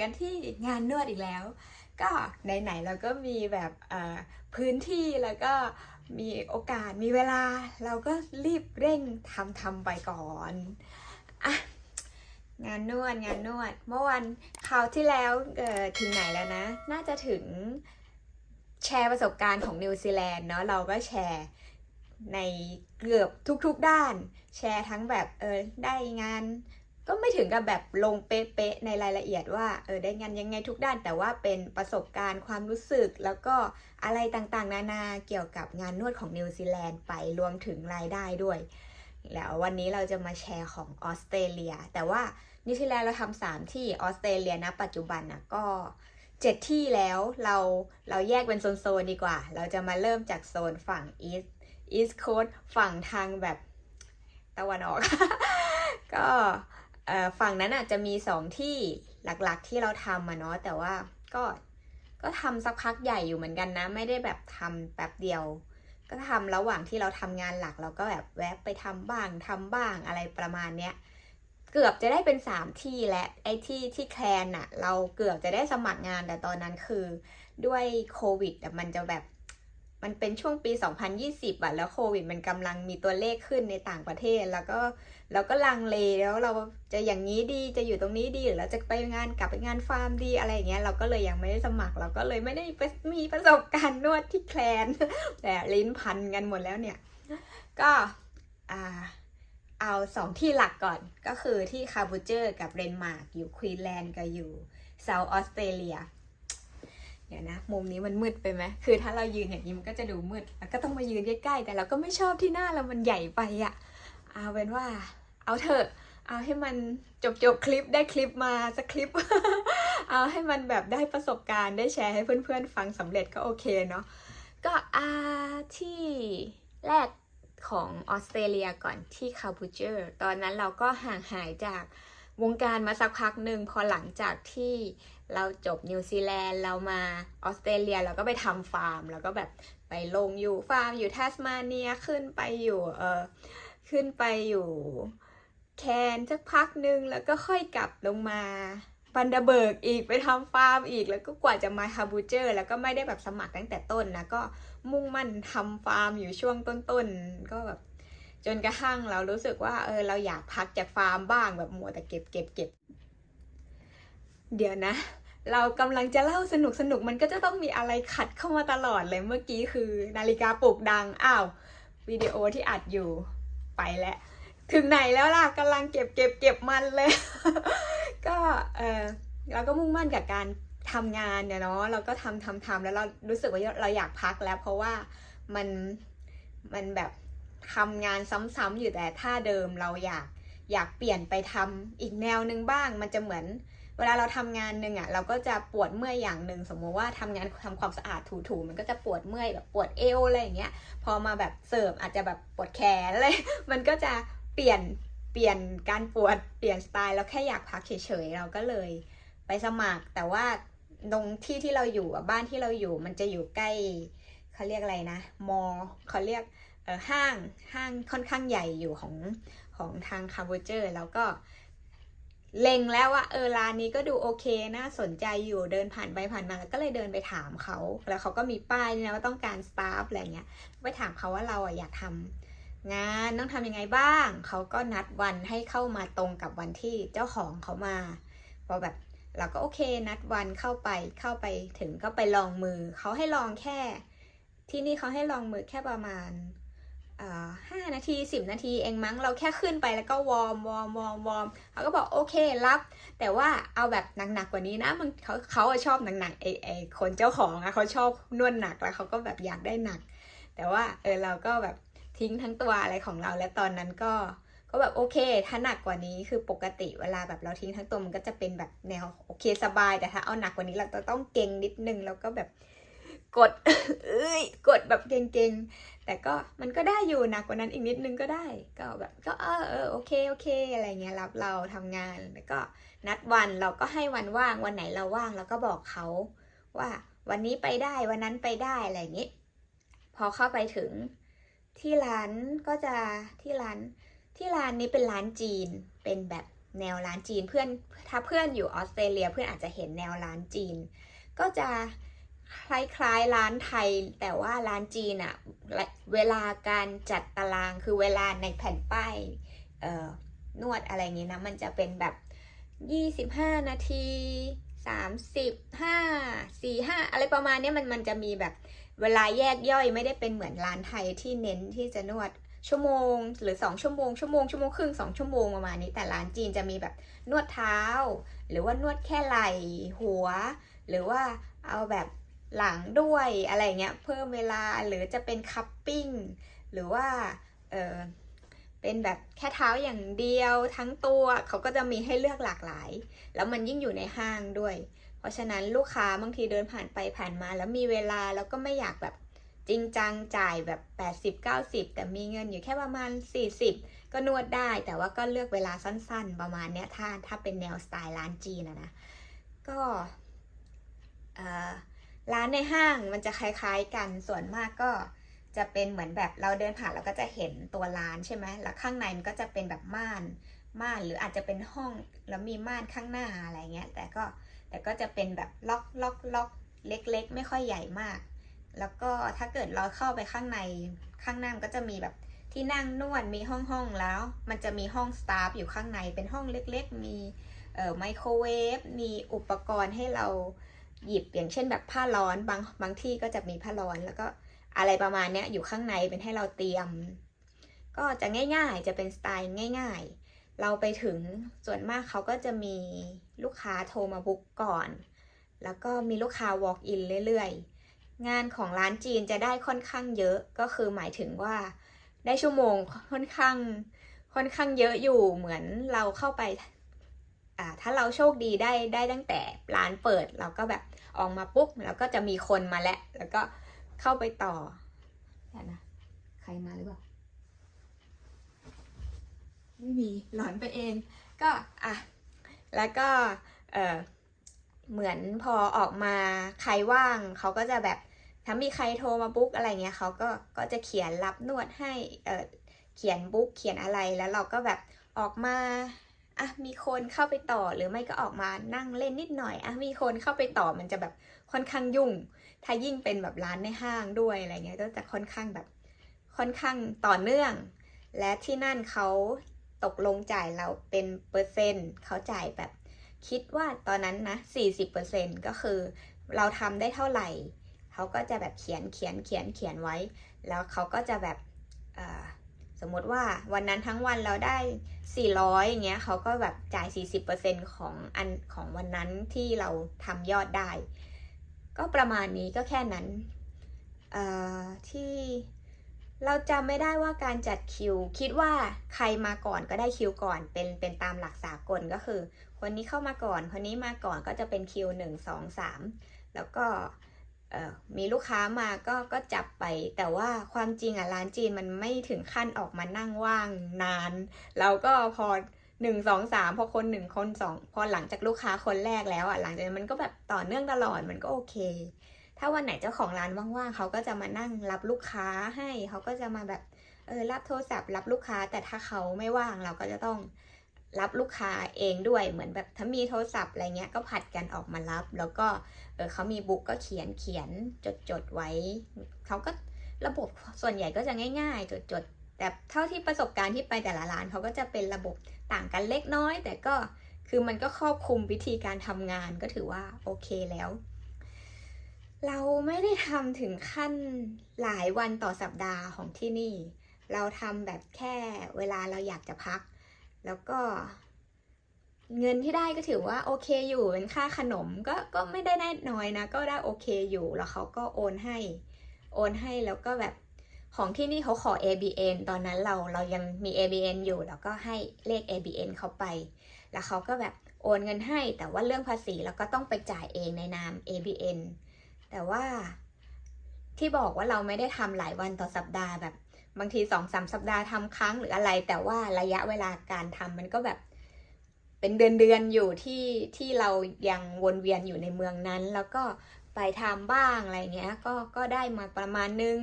กันที่งานนวดอีกแล้ว ก็ไหนๆเราก็มีแบบพื้นที่แล้วก็มีโอกาสมีเวลา เราก็รีบเร่งทำทำไปก่อนอะงานนวดงานนวด เมื่อวันคราวที่แล้วถึงไหนแล้วนะ น่าจะถึงแชร์ประสบการณ์ของนิวซีแลนด์เนาะเราก็แชร์ในเกือบทุกๆด้าน แชร์ทั้งแบบเออได้งาน ก็ไม่ถึงกับแบบลงเป๊ะๆในรายละเอียดว่าเออได้งานยังไงทุกด้านแต่ว่าเป็นประสบการณ์ความรู้สึก แล้วก็อะไรต่างๆ นานาเกี่ยวกับงานนวดของนิวซีแลนด์ไปรวมถึงรายได้ด้วย แล้ววันนี้เราจะมาแชร์ของออสเตรเลีย แต่ว่านิวซีแลนด์เราทำสามที่ออสเตรเลียนะปัจจุบันนะก็เจ็ดที่แล้วเราเราแยกเป็นโซนๆดีกว่า เราจะมาเริ่มจากโซนฝั่งอีสอีสโคสฝั่งทางแบบตะวันออก ก็ ฝั่งนั้นอาจจะมีสองที่หลักๆที่เราทำมาเนาะแต่ว่าก็ก็ทำสักพักใหญ่อยู่เหมือนกันนะ ไม่ได้แบบทำแป๊บเดียว ก็ทำระหว่างที่เราทำงานหลัก เราก็แบบแวะไปทำบ้างทำบ้างอะไรประมาณเนี้ยเกือบจะได้เป็นสามที่และไอ้ที่ที่แคลนอะเราเกือบจะได้สมัครงานแต่ตอนนั้นคือ ด้วยโควิดมันจะแบบ มันเป็นช่วงปี 2020อะแล้วโควิดมันกำลังมีตัวเลขขึ้นในต่างประเทศ แล้วก็เราก็ลังเลแล้วเราจะอย่างนี้ดีจะอยู่ตรงนี้ดีหรือเราจะไปงานกลับไปงานฟาร์มดีอะไรอย่างเงี้ยเราก็เลยยังไม่ได้สมัคร เราก็เลยไม่ได้มีประสบการณ์นวดที่แคลนแต่ลิ้นพันกันหมดแล้วเนี่ย ก็อ่าเอาสองที่หลักก่อนก็คือที่คาบูเจอร์กับเรนมาร์กอยู่ควีนแลนด์กับอยู่เซาท์ออสเตรเลีย เดี๋ยวนะมุมนี้มันมืดไปไหมคือถ้าเรายืนอย่างนี้มันก็จะดูมืดแล้วก็ต้องมายืนใกล้ๆแต่เราก็ไม่ชอบที่หน้าเรามันใหญ่ไปอะเอาเป็นว่า เอาเถอะ เอาให้มันจบจบๆคลิปได้คลิปมาสักคลิป เอาให้มันแบบได้ประสบการณ์ได้แชร์ให้เพื่อนๆฟังสำเร็จก็โอเคเนาะก็อาที่แรกของออสเตรเลียก่อนที่คาบูเจอร์ตอนนั้นเราก็ห่างหายจากวงการมาสักพักหนึ่งพอหลังจากที่ เราจบนิวซีแลนด์เรามาออสเตรเลียเราก็ไปทำฟาร์ม แล้วก็แบบไปลงอยู่ฟาร์มอยู่ทัสมาเนียขึ้นไปอยู่เออขึ้นไปอยู่แคนสักพักหนึ่งแล้วก็ค่อยกลับลงมาบันเดเบิร์กอีกไปทำฟาร์มอีกแล้วก็กว่าจะมาคาบูเจอร์ แล้วก็ไม่ได้แบบสมัครตั้งแต่ต้นนะก็มุ่งมั่นทำฟาร์มอยู่ช่วงต้นๆ ก็แบบจนกระทั่งเรารู้สึกว่าเออเราอยากพักจากฟาร์มบ้างแบบมัวแต่เก็บเก็บเก็บ เดี๋ยวนะ เรากำลังจะเล่าสนุกสนุกมันก็จะต้องมีอะไรขัดเข้ามาตลอดเลยเมื่อกี้คือ นาฬิกาปลุกดังอ้าววิดีโอที่อัดอยู่ไปแล้วถึงไหนแล้วล่ะกำลังเก็บเก็บเก็บมันเลย ก็เออเราก็มุ่งมั่นกับการทำงานเนี่ยเนาะเราก็ทำทำทำแล้วเรารู้สึกว่าเราอยากพักแล้วเพราะว่ามันมันแบบทำงานซ้ำๆอยู่แต่ท่าเดิมเราอยากอยากเปลี่ยนไปทำอีกแนวนึงบ้าง มันจะเหมือน เวลาเราทำงานหนึ่งอะเราก็จะปวดเมื่อยอย่างหนึ่งสมมติว่าทำงานทำความสะอาดถูๆมันก็จะปวดเมื่อยแบบปวดเอวอะไรอย่างเงี้ยพอมาแบบเสิร์ฟอาจจะแบบปวดแขนเลยมันก็จะเปลี่ยนเปลี่ยนการปวดเปลี่ยนสไตล์เราแค่อยากพักเฉยๆเราก็เลยไปสมัคร แต่ว่าตรงที่ที่เราอยู่อะบ้านที่เราอยู่มันจะอยู่ใกล้เขาเรียกอะไรนะ มอเขาเรียกเออห้างห้างค่อนข้างใหญ่อยู่ของของทางคาร์บูเจอร์ แล้วก็ เล็งแล้วว่าเออร้านนี้ก็ดูโอเคน่าสนใจอยู่เดินผ่านไปผ่านมาแล้วก็เลยเดินไปถามเขา แล้วเขาก็มีป้ายนะว่าต้องการสตาฟอะไรเงี้ยไปถามเขาว่าเราอะอยากทำงานต้องทำยังไงบ้าง เขาก็นัดวันให้เข้ามาตรงกับวันที่เจ้าของเขามาพอแบบเราก็โอเคนัดวันเข้าไปเข้าไปถึงก็ไปลองมือ เขาให้ลองแค่ ที่นี่เขาให้ลองมือแค่ประมาณ ห้านาทีสิบนาทีเองมั้งเราแค่ขึ้นไปแล้วก็วอร์มวอร์มวอร์มวอร์มเขาก็บอกโอเครับ แต่ว่าเอาแบบหนักๆกว่านี้นะมันเขาเขาชอบหนักๆไอไอคนเจ้าของอะเขาชอบนวดหนักแล้วเขาก็แบบอยากได้หนัก แต่ว่าเออเราก็แบบทิ้งทั้งตัวอะไรของเราและตอนนั้นก็ก็แบบโอเค ถ้าหนักกว่านี้คือปกติเวลาแบบเราทิ้งทั้งตัวมันก็จะเป็นแบบแนวโอเคสบายแต่ถ้าเอาหนักกว่านี้เราจะต้องเก่งนิดนึงแล้วก็แบบ กดเอ้ยกดแบบเก่งๆ แต่ก็มันก็ได้อยู่หนักกว่านั้นอีกนิดนึงก็ได้ ก็แบบก็เออเออโอเคโอเค อะไรเงี้ยรับเราทำงานแล้วก็นัดวันเราก็ให้วันว่างวันไหนเราว่างเราก็บอกเขาว่าวันนี้ไปได้วันนั้นไปได้อะไรอย่างนี้พอเข้าไปถึงที่ร้านก็จะที่ร้านที่ร้านนี้เป็นร้านจีนเป็นแบบแนวร้านจีนเพื่อนถ้าเพื่อนอยู่ออสเตรเลียเพื่อนอาจจะเห็นแนวร้านจีน ก็จะ คล้ายๆร้านไทย แต่ว่าร้านจีนอะเวลาการจัดตารางคือเวลาในแผ่นป้ายนวดอะไรอย่างงี้นะมันจะเป็นแบบ 25 นาที35 45 อะไรประมาณนี้มันมันจะมีแบบเวลาแยกย่อยไม่ได้เป็นเหมือนร้านไทยที่เน้นที่จะนวดชั่วโมง หรือ 2 ชั่วโมง ชั่วโมงชั่วโมงครึ่ง2ชั่วโมงประมาณนี้แต่ร้านจีนจะมีแบบนวดเท้า หรือว่านวดแค่ไหล่หัว หรือว่าเอาแบบ หลังด้วยอะไรเงี้ยเพิ่มเวลาหรือจะเป็นคัพปิ้งหรือว่าเออเป็นแบบแค่เท้าอย่างเดียวทั้งตัวเขาก็จะมีให้เลือกหลากหลาย แล้วมันยิ่งอยู่ในห้างด้วย เพราะฉะนั้นลูกค้าบางทีเดินผ่านไปผ่านมา แล้วมีเวลาแล้วก็ไม่อยากแบบจริงจังจ่ายแบบ 80-90 แต่มีเงินอยู่แค่ประมาณ 40 ก็นวดได้ แต่ว่าก็เลือกเวลาสั้นๆ ประมาณเนี้ยถ้าถ้าเป็นแนวสไตล์ร้านจีนนะนะ ก็ ร้านในห้างมันจะคล้ายๆกันส่วนมากก็จะเป็นเหมือนแบบเราเดินผ่านเราก็จะเห็นตัวร้านใช่ไหมแล้วข้างในมันก็จะเป็นแบบม่านม่านหรืออาจจะเป็นห้องแล้วมีม่านข้างหน้าอะไรเงี้ยแต่ก็แต่ก็จะเป็นแบบล็อกล็อกล็อกเล็ก ๆ ไม่ค่อยใหญ่มาก แล้วก็ถ้าเกิดเราเข้าไปข้างในข้างหน้าก็จะมีแบบที่นั่งนวดมีห้องห้องแล้ว มันจะมีห้องสตาฟอยู่ข้างในเป็นห้องเล็ก ๆ มีเอ่อไมโครเวฟมีอุปกรณ์ให้เรา หยิบอย่างเช่นแบบผ้าร้อนบางบางที่ก็จะมีผ้าร้อนแล้วก็อะไรประมาณเนี้ยอยู่ข้างในเป็นให้เราเตรียม ก็จะง่ายๆจะเป็นสไตล์ง่าย ๆ เราไปถึงส่วนมากเขาก็จะมีลูกค้าโทรมาบุ๊กก่อน แล้วก็มีลูกค้า walk in เรื่อยๆ งานของร้านจีนจะได้ค่อนข้างเยอะก็คือหมายถึงว่าได้ชั่วโมงค่อนข้างค่อนข้างเยอะอยู่เหมือนเราเข้าไปอ่าถ้าเราโชคดีได้ได้ตั้งแต่ร้านเปิดเราก็แบบ ออกมาปุ๊บแล้วก็จะมีคนมาแล้ว แล้วก็เข้าไปต่อแต่นะ ใครมาหรือเปล่า ไม่มีหลอนไปเอง ก็อะ แล้วก็เออเหมือนพอออกมาใครว่างเขาก็จะแบบถ้ามีใครโทรมาบุ๊กอะไรเงี้ยเขาก็ก็จะเขียนรับนวดให้เออเขียนบุ๊กเขียนอะไรแล้วเราก็แบบออกมา อะมีคนเข้าไปต่อหรือไม่ก็ออกมานั่งเล่นนิดหน่อยอะมีคนเข้าไปต่อมันจะแบบค่อนข้างยุ่ง ถ้ายิ่งเป็นแบบร้านในห้างด้วยอะไรเงี้ยก็จะค่อนข้างแบบค่อนข้างต่อเนื่อง และที่นั่นเขาตกลงจ่ายเราเป็นเปอร์เซ็นต์เขาจ่ายแบบคิดว่าตอนนั้นนะ40%ก็คือเราทำได้เท่าไหร่เขาก็จะแบบเขียนเขียนเขียนเขียนไว้ แล้วเขาก็จะแบบ สมมติว่าวันนั้นทั้งวันเราได้ 400อย่างเงี้ยเขาก็แบบจ่าย 40%ของอันของวันนั้นที่เราทำยอดได้ ก็ประมาณนี้ก็แค่นั้นที่เราจำไม่ได้ว่าการจัดคิว คิดว่าใครมาก่อนก็ได้คิวก่อนเป็นเป็นตามหลักสากลก็คือ คนนี้เข้ามาก่อน คนนี้มาก่อนก็จะเป็นคิวหนึ่งสองสามแล้วก็ มีลูกค้ามาก็ก็จับไป แต่ว่าความจริงอะร้านจีนมันไม่ถึงขั้นออกมานั่งว่างนาน เราก็พอหนึ่งสองสามพอคนหนึ่งคนสองพอหลังจากลูกค้าคนแรกแล้วอะหลังจากนั้นมันก็แบบต่อเนื่องตลอดมันก็โอเค ถ้าวันไหนเจ้าของร้านว่างๆเขาก็จะมานั่งรับลูกค้าให้เขาก็จะมาแบบเออรับโทรศัพท์รับลูกค้า แต่ถ้าเขาไม่ว่างเราก็จะต้อง รับลูกค้าเองด้วยเหมือนแบบถ้ามีโทรศัพท์อะไรเงี้ยก็ผัดกันออกมารับ แล้วก็เออเขามีบุ๊กก็เขียนเขียนจดจดไว้เขาก็ระบบส่วนใหญ่ก็จะง่ายๆจดจดแต่เท่าที่ประสบการณ์ที่ไปแต่ละร้านเขาก็จะเป็นระบบต่างกันเล็กน้อย แต่ก็คือมันก็ครอบคลุมวิธีการทำงานก็ถือว่าโอเคแล้ว เราไม่ได้ทำถึงขั้นหลายวันต่อสัปดาห์ของที่นี่ เราทำแบบแค่เวลาเราอยากจะพัก แล้วก็ เงินที่ได้ก็ถือว่าโอเคอยู่เป็นค่าขนมก็ก็ไม่ได้ได้น้อยนะ ก็ได้โอเคอยู่แล้วเขาก็โอนให้ โอนให้แล้วก็แบบของที่นี่เขาขอ ABN ตอนนั้นเราเรายังมี ABN อยู่ แล้วก็ให้เลข ABN เขาไป แล้วเขาก็แบบโอนเงินให้ แต่ว่าเรื่องภาษีเราก็ต้องไปจ่ายเองในนาม ABN แต่ว่าที่บอกว่าเราไม่ได้ทำหลายวันต่อสัปดาห์แบบ บางทีสองสามสัปดาห์ทำครั้งหรืออะไร แต่ว่าระยะเวลาการทำมันก็แบบเป็นเดือนเดือนอยู่ที่ที่เรายังวนเวียนอยู่ในเมืองนั้น แล้วก็ไปทำบ้างอะไรเงี้ย ก็ก็ได้มาประมาณนึง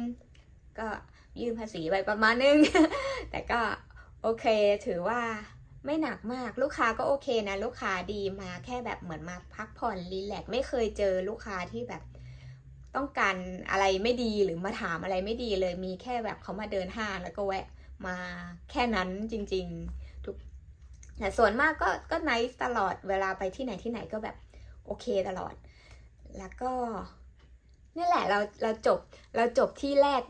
ก็ยื่นภาษีไปประมาณนึง แต่ก็โอเคถือว่าไม่หนักมากลูกค้าก็โอเคนะ ลูกค้าดีมาแค่แบบเหมือนมาพักผ่อนรีแลกไม่เคยเจอลูกค้าที่แบบ ต้องการอะไรไม่ดีหรือมาถามอะไรไม่ดีเลยมีแค่แบบเขามาเดินห้างแล้วก็แวะมาแค่นั้นจริงๆทุกแต่ส่วนมากก็ก็ไนท์ตลอดเวลาไปที่ไหนที่ไหนก็แบบโอเคตลอด แล้วก็นี่แหละเราเราจบเราจบที่แรก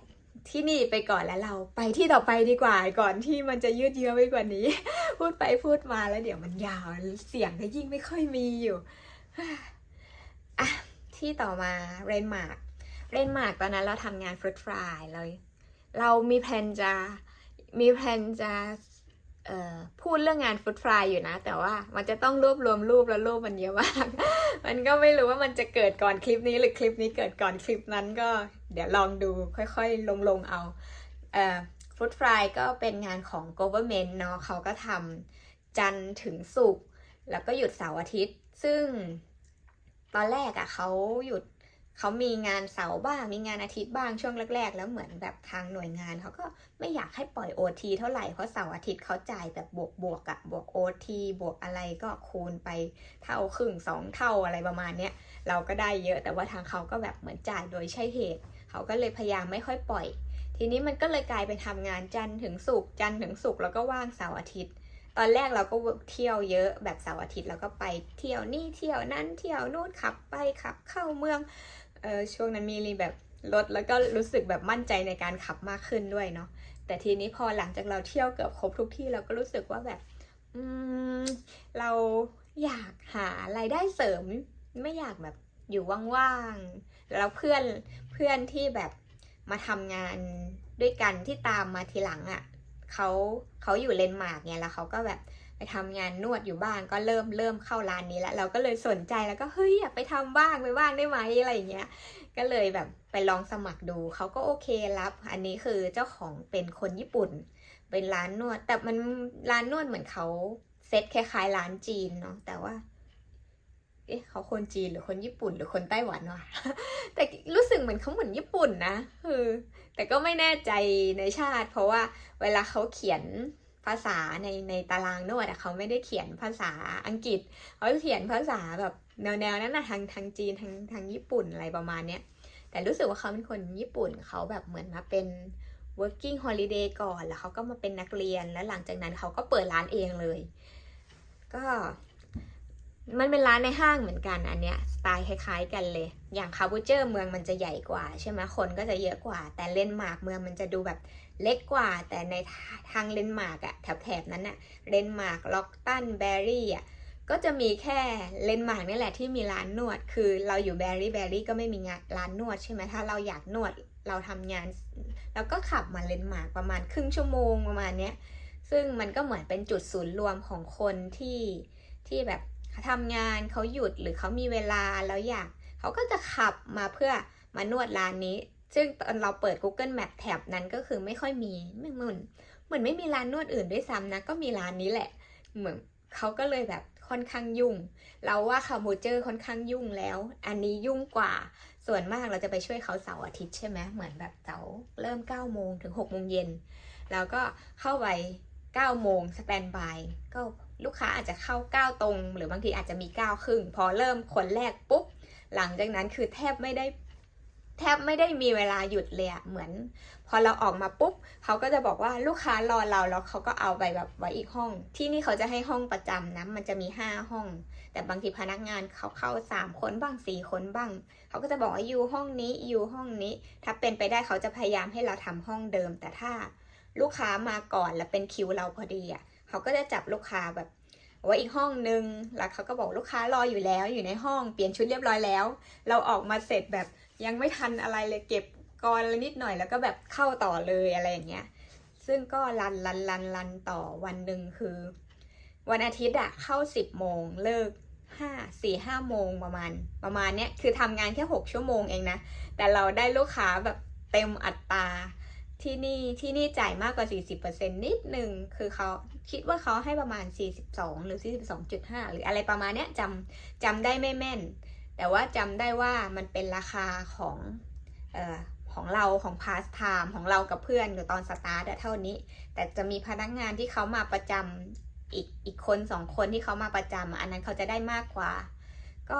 ที่นี่ไปก่อนแล้วเราไปที่ต่อไปดีกว่าก่อนที่มันจะยืดเยื้อไปกว่านี้ พูดไปพูดมาแล้วเดี๋ยวมันยาวเสียงก็ยิ่งไม่ค่อยมีอยู่อะ ที่ต่อมาเรนมาร์กเรนมาร์กตอนนั้นเราทำงานฟรุตฟรายเลยเรามีแผนจะมีแผนจะพูดเรื่องงานฟุตฟรายอยู่นะ แต่ว่ามันจะต้องรวบรวมรูปแล้วรูปมันเยอะมาก มันก็ไม่รู้ว่ามันจะเกิดก่อนคลิปนี้หรือคลิปนี้เกิดก่อนคลิปนั้นก็เดี๋ยวลองดูค่อยๆ ลงๆเอาฟุตฟรายก็เป็นงานของ government เนาะเขาก็ทำจันทร์ถึงศุกร์แล้วก็หยุดเสาร์อาทิตย์ ซึ่ง ตอนแรกอะ่ะเขาหยุดเขามีงานเสาร์บ้าง มีงานอาทิตย์บ้างช่วงแรกๆ แล้วเหมือนแบบทางหน่วยงานเขาก็ไม่อยากให้ปล่อย OT เท่าไหร่ เพราะเสาร์อาทิตย์เขาจ่ายแบบบวกบวกๆอะบวก OT บวกอะไรก็คูณไปเท่าครึ่งสองเท่าอะไรประมาณเนี้ยเราก็ได้เยอะแต่ว่าทางเขาก็แบบเหมือนจ่ายโดยใช่เหตุ เขาก็เลยพยายามไม่ค่อยปล่อย ทีนี้มันก็เลยกลายเป็นทำงานจันทร์ถึงศุกร์จันทร์ถึงศุกร์แล้วก็ว่างเสาร์อาทิตย์ ตอนแรกเราก็เที่ยวเยอะแบบเสาร์อาทิตย์เราก็ไปเที่ยวนี่เที่ยวนั่นเที่ยวนู่นขับไปขับเข้าเมืองเออช่วงนั้นมีรีแบบรถแล้วก็รู้สึกแบบมั่นใจในการขับมากขึ้นด้วยเนาะแต่ทีนี้พอหลังจากเราเที่ยวเกือบครบทุกที่เราก็รู้สึกว่าแบบอืมเราอยากหารายได้เสริมไม่อยากแบบอยู่ว่างๆแล้วเพื่อนเพื่อนที่แบบมาทำงานด้วยกันที่ตามมาทีหลังอะ่ะ เขาเขาอยู่เลนมาร์กเนี่ยแล้วเขาก็แบบไปทำงานนวดอยู่บ้างก็เริ่มเริ่มเข้าร้านนี้แล้วเราก็เลยสนใจแล้วก็เฮ้ยอยากไปทำบ้างไปบ้างได้ไหมอะไรอย่างเงี้ยก็เลยแบบไปลองสมัครดูเขาก็โอเครับ อันนี้คือเจ้าของเป็นคนญี่ปุ่น เป็นร้านนวด แต่มันร้านนวดเหมือนเขาเซตคล้ายๆร้านจีนเนาะแต่ว่าเอ๊ะเขาคนจีนหรือคนญี่ปุ่นหรือคนไต้หวันวะแต่รู้สึกเหมือนเขาเหมือนญี่ปุ่นนะเออ แต่ก็ไม่แน่ใจในชาติ เพราะว่าเวลาเขาเขียนภาษาในในตารางนวดอะเขาไม่ได้เขียนภาษาอังกฤษเขาเขียนภาษาแบบแนวแนวนั้นนะทางทางจีนทางทางญี่ปุ่นอะไรประมาณเนี้ยแต่รู้สึกว่าเขาเป็นคนญี่ปุ่นเขาแบบเหมือนมาเป็น working holiday ก่อนแล้วเขาก็มาเป็นนักเรียนแล้วหลังจากนั้นเขาก็เปิดร้านเองเลย ก็ มันเป็นร้านในห้างเหมือนกันอันเนี้ยสไตล์คล้าย ๆ กันเลย อย่างคาบูเจอร์เมืองมันจะใหญ่กว่าใช่ไหมคนก็จะเยอะกว่า แต่เลนมาร์กเมืองมันจะดูแบบเล็กกว่า แต่ในทางเลนมาร์กอะแถบๆนั้นอะเลนมาร์กล็อกตันแบรี่อะก็จะมีแค่เลนมาร์กนี่แหละที่มีร้านนวด คือเราอยู่แบรี่แบรี่ก็ไม่มีงานร้านนวดใช่ไหมถ้าเราอยากนวดเราทำงานแล้วก็ขับมาเลนมาร์กประมาณครึ่งชั่วโมงประมาณเนี้ยซึ่งมันก็เหมือนเป็นจุดศูนย์รวมของคนที่ที่แบบ ทำงานเขาหยุดหรือเขามีเวลาแล้วอยากเขาก็จะขับมาเพื่อมานวดร้านนี้ ซึ่งตอนเราเปิด Google Map แถบนั้นก็คือไม่ค่อยมีไม่เหมือนเหมือนไม่มีร้านนวดอื่นด้วยซ้ำนะก็มีร้านนี้แหละ เหมือนเขาก็เลยแบบค่อนข้างยุ่ง เราว่าคาโมเจอร์ค่อนข้างยุ่งแล้ว อันนี้ยุ่งกว่า ส่วนมากเราจะไปช่วยเขาเสาร์อาทิตย์ใช่ไหมเหมือนแบบเสาร์เริ่ม9โมงถึง6โมงเย็น แล้วก็เข้าไป9โมงสแตนบายก็ลูกค้าอาจจะเข้า9ตรง หรือบางทีอาจจะมี9ครึ่ง พอเริ่มคนแรกปุ๊บ หลังจากนั้นคือแทบไม่ได้แทบไม่ได้มีเวลาหยุดเลยอะเหมือน พอเราออกมาปุ๊บเขาก็จะบอกว่าลูกค้ารอเราแล้วเขาก็เอาไปแบบไว้อีกห้อง ที่นี่เขาจะให้ห้องประจำนะมันจะมี5ห้อง แต่บางทีพนักงานเขาเข้า3คนบ้าง4คนบ้างเขาก็จะบอกว่าอยู่ห้องนี้อยู่ห้องนี้ ถ้าเป็นไปได้เขาจะพยายามให้เราทำห้องเดิม แต่ถ้าลูกค้ามาก่อนแล้วเป็นคิวเราพอดีอะ เขาก็จะจับลูกค้าแบบไว้อีกห้องนึง แล้วเขาก็บอกลูกค้ารออยู่แล้ว อยู่ในห้องเปลี่ยนชุดเรียบร้อยแล้ว เราออกมาเสร็จแบบยังไม่ทันอะไรเลยเก็บกรอะไรนิดหน่อยแล้วก็แบบเข้าต่อเลยอะไรอย่างเงี้ย ซึ่งก็รันรันรันรันต่อวันหนึ่งคือ วันอาทิตย์อะเข้าสิบโมงเลิกห้าสี่ห้าโมงประมาณ ประมาณเนี้ยคือทำงานแค่หกชั่วโมงเองนะ แต่เราได้ลูกค้าแบบเต็มอัตราที่นี่ที่นี่จ่ายมากกว่า 40%นิดนึง คือเขา คิดว่าเขาให้ประมาณ 42 หรือ 42.5 หรืออะไรประมาณเนี้ยจำจำได้ไม่แม่น แต่ว่าจำได้ว่ามันเป็นราคาของเอ่อของเราของพาสไทม์ของเรากับเพื่อนอยู่ตอนสตาร์ทอะเท่านี้ แต่จะมีพนักงานที่เขามาประจอีกอีกคนสองคนที่เขามาประจำอะอันนั้นเขาจะได้มากกว่า ก็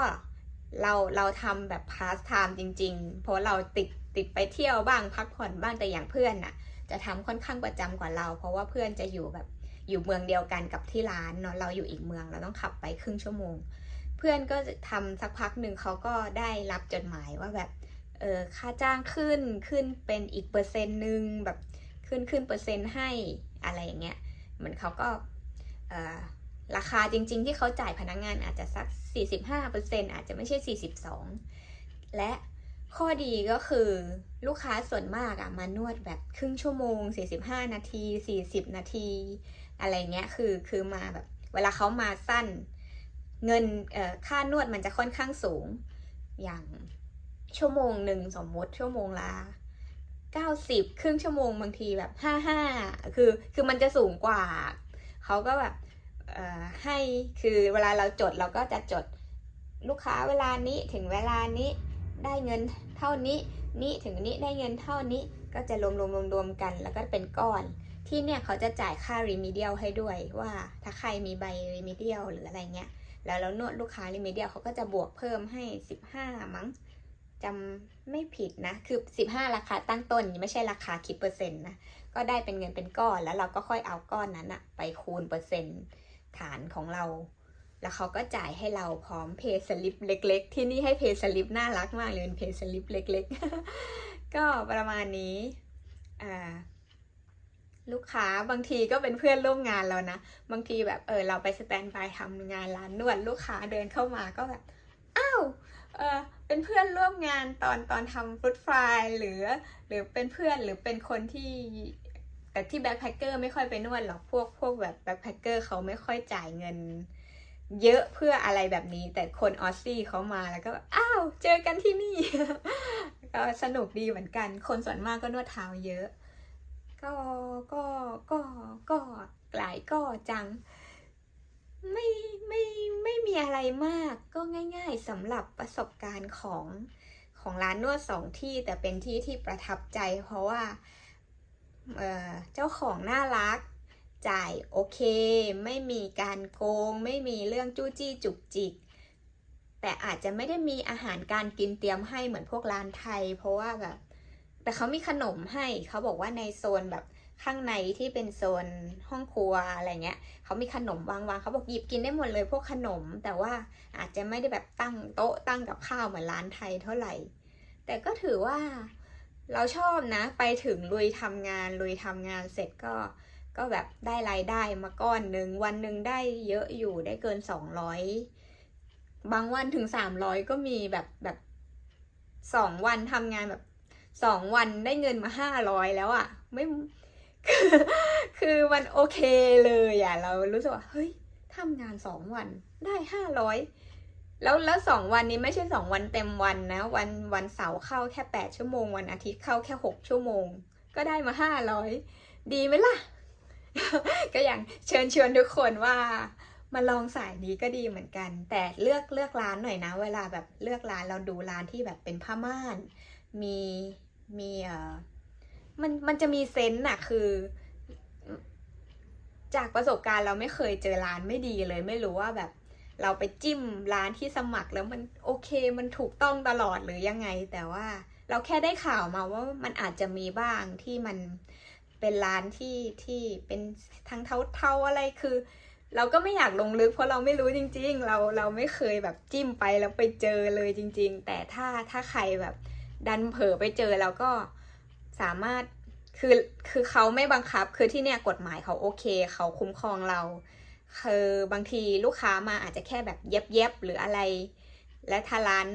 เราเราทำแบบพาสไทม์จริง ๆ เพราะเราติดติดไปเที่ยวบ้างพักผ่อนบ้างแต่อย่างเพื่อนน่ะ จะทำค่อนข้างประจำกว่าเรา เพราะว่าเพื่อนจะอยู่แบบ อยู่เมืองเดียวกันกับที่ร้านเนาะเราอยู่อีกเมืองเราต้องขับไปครึ่งชั่วโมง เพื่อนก็จะทำสักพักหนึ่งเขาก็ได้รับจดหมายว่าแบบเออค่าจ้างขึ้นขึ้นเป็นอีกเปอร์เซ็นต์หนึ่งแบบขึ้นขึ้นเปอร์เซ็นต์ให้อะไรอย่างเงี้ยเหมือนเขาก็เออราคาจริง ๆ ที่เขาจ่ายพนักงานอาจจะสัก 45%อาจจะไม่ใช่ 42 และข้อดีก็คือลูกค้าส่วนมากอะมานวดแบบครึ่งชั่วโมง 45 นาที 40 นาที อะไรเงี้ยคือคือมาแบบ เวลาเขามาสั้น เงินค่านวดมันจะค่อนข้างสูง อย่างชั่วโมงหนึ่งสมมติชั่วโมงละ90ครึ่งชั่วโมงบางทีแบบ55คือคือมันจะสูงกว่าเขาก็แบบให้คือเวลาเราจดเราก็จะจดลูกค้าเวลานี้ถึงเวลานี้ได้เงินเท่านี้นี้ถึงนี้ได้เงินเท่านี้ก็จะรวมรวมรวมรวมกัน แล้วก็เป็นก้อน ที่เนี่ยเขาจะจ่ายค่า remedial ให้ด้วยว่าถ้าใครมีใบ remedial หรืออะไรเงี้ย แล้วแล้วนวดลูกค้า remedial เขาก็จะบวกเพิ่มให้ 15 มั้งจำไม่ผิดนะ คือ 15 ราคาตั้งต้นไม่ใช่ราคาคิดเปอร์เซ็นต์นะ ก็ได้เป็นเงินเป็นก้อนแล้วเราก็ค่อยเอาก้อนนั้นอะไปคูณเปอร์เซ็นต์ฐานของเรา แล้วเขาก็จ่ายให้เราพร้อมเพย์สลิปเล็ก ๆ ที่นี่ให้เพย์สลิปน่ารักมากเลยเป็นเพย์สลิปเล็ก ๆ ก็ประมาณนี้ อ่า ลูกค้าบางทีก็เป็นเพื่อนร่วมงานเรานะ บางทีแบบเออเราไปสแตนบายทำงานร้านนวดลูกค้าเดินเข้ามาก็แบบอ้าวเออเป็นเพื่อนร่วมงานตอนตอนทำฟุตฟลายหรือหรือเป็นเพื่อนหรือเป็นคนที่แต่ที่แบ็คแพคเกอร์ไม่ค่อยไปนวดหรอกพวกพวกแบบแบ็คแพคเกอร์เขาไม่ค่อยจ่ายเงิน เยอะเพื่ออะไรแบบนี้ แต่คนออสซี่เขามาแล้วก็อ้าวเจอกันที่นี่ก็สนุกดีเหมือนกัน คนส่วนมากก็นวดเท้าเยอะ ก็ก็ก็ก็หลายก็จัง ไม่ไม่ไม่มีอะไรมากก็ง่ายๆสำหรับประสบการณ์ของของร้านนวดสองที่แต่เป็นที่ที่ประทับใจ เพราะว่าเออเจ้าของน่ารักจ่ายโอเค ไม่มีการโกง ไม่มีเรื่องจู้จี้จุกจิก แต่อาจจะไม่ได้มีอาหารการกินเตรียมให้เหมือนพวกร้านไทย เพราะว่าแบบ แต่เขามีขนมให้เขาบอกว่าในโซนแบบข้างในที่เป็นโซนห้องครัวอะไรเงี้ยเขามีขนมวางๆเขาบอกหยิบกินได้หมดเลยพวกขนม แต่ว่าอาจจะไม่ได้แบบตั้งโต๊ะตั้งกับข้าวเหมือนร้านไทยเท่าไหร่ แต่ก็ถือว่าเราชอบนะ ไปถึงลุยทำงานลุยทำงานเสร็จก็ก็แบบได้รายได้มาก้อนหนึ่งวันหนึ่งได้เยอะอยู่ได้เกินสองร้อยบางวันถึงสามร้อยก็มีแบบแบบสองวันทำงานแบบ สองวันได้เงินมาห้าร้อยแล้วอะ่ะ ไม่คือคือมันโอเคเลยอะ่ะ เรารู้สึกว่าเฮ้ยทำงานสองวันได้ห้าร้อยแล้วแล้วสองวันนี้ไม่ใช่สองวันเต็มวันนะ วันวันเสาร์เข้าแค่แปดชั่วโมง วันอาทิตย์เข้าแค่หกชั่วโมง ก็ได้มาห้าร้อยดีไหมล่ะ ก็อย่างเชิญชวนทุกคนว่ามาลองสายนี้ก็ดีเหมือนกัน แต่เลือกเลือกร้านหน่อยนะ เวลาแบบเลือกร้านเราดูร้านที่แบบเป็นผ้าม่าน มี มีเอ่อมันมันจะมีเซนต์อะคือ จากประสบการณ์เราไม่เคยเจอร้านไม่ดีเลย ไม่รู้ว่าแบบ เราไปจิ้มร้านที่สมัครแล้วมันโอเคมันถูกต้องตลอดหรือยังไง แต่ว่าเราแค่ได้ข่าวมาว่ามันอาจจะมีบ้างที่มันเป็นร้านที่ที่เป็นทั้งเท่าๆอะไรคือ เราก็ไม่อยากลงลึกเพราะเราไม่รู้จริง ๆ เราเราไม่เคยแบบจิ้มไปแล้วไปเจอเลยจริง ๆ แต่ถ้าถ้าใครแบบ ดันเผลอไปเจอแล้วก็สามารถคือคือเขาไม่บังคับ คือที่เนี่ยกฎหมายเขาโอเค เขาคุ้มครองเรา คือบางทีลูกค้ามาอาจจะแค่แบบเย็บเย็บหรืออะไร และทาร้าน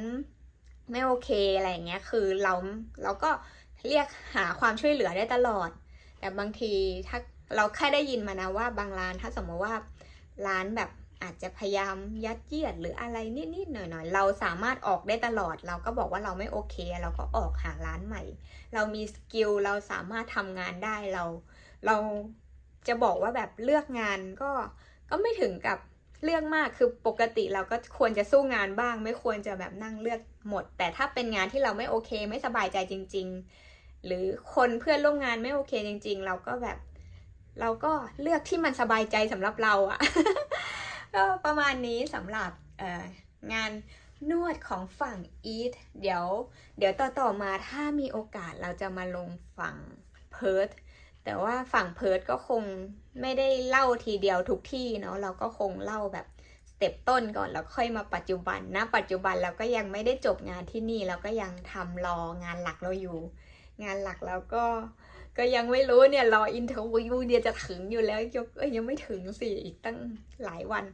ไม่โอเคอะไรอย่างเงี้ย คือเราเราก็เรียกหาความช่วยเหลือได้ตลอด แต่บางทีถ้าเราแค่ได้ยินมานะว่าบางร้านถ้าสมมติว่าร้านแบบ อาจจะพยายามยัดเยียดหรืออะไรนิดๆหน่อยๆ เราสามารถออกได้ตลอด เราก็บอกว่าเราไม่โอเค เราก็ออกหาร้านใหม่ เรามีสกิลเราสามารถทำงานได้เรา เราจะบอกว่าแบบเลือกงานก็ก็ไม่ถึงกับเลือกมากคือปกติเราก็ควรจะสู้งานบ้าง ไม่ควรจะแบบนั่งเลือกหมด แต่ถ้าเป็นงานที่เราไม่โอเค ไม่สบายใจจริง ๆ หรือคนเพื่อนร่วมงานไม่โอเคจริง ๆ เราก็แบบ เราก็เลือกที่มันสบายใจสำหรับเราอะ ก็ประมาณนี้สำหรับงานนวดของฝั่งอีทเดี๋ยว เดี๋ยวต่อต่อมาถ้ามีโอกาสเราจะมาลงฝั่งเพิร์ธแต่ว่าฝั่งเพิร์ธก็คงไม่ได้เล่าทีเดียวทุกที่เนาะเราก็คงเล่าแบบสเต็ปต้นก่อนแล้วค่อยมาปัจจุบันนะ ปัจจุบันเราก็ยังไม่ได้จบงานที่นี่เราก็ยังทำรองานหลักเราอยู่ งานหลักเราก็ ก็ยังไม่รู้เนี่ยรออินเทอร์วิวเนี่ยจะถึงอยู่แล้วยกยังไม่ถึงสิอีกตั้งหลายวัน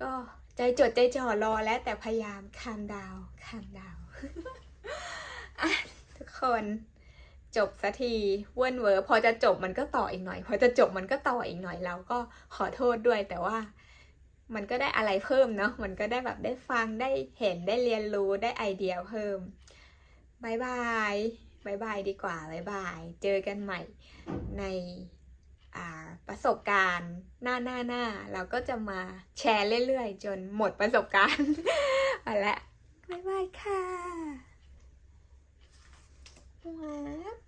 ก็ใจจดใจจ่อรอแล้วแต่พยายามคามดาวคามดาวทุกคนจบสักทีเว้นเวอร์พอจะจบมันก็ต่ออีกหน่อย พอจะจบมันก็ต่ออีกหน่อยเราก็ขอโทษด้วยแต่ว่ามันก็ได้อะไรเพิ่มเนาะมันก็ได้แบบได้ฟังได้เห็นได้เรียนรู้ได้ไอเดียเพิ่มบายบาย บายบายดีกว่าบายบาย เจอกันใหม่ในประสบการณ์หน้าหน้าหน้าเราก็จะมาแชร์เรื่อยๆ จนหมดประสบการณ์ไปละบายบายค่ะว้าว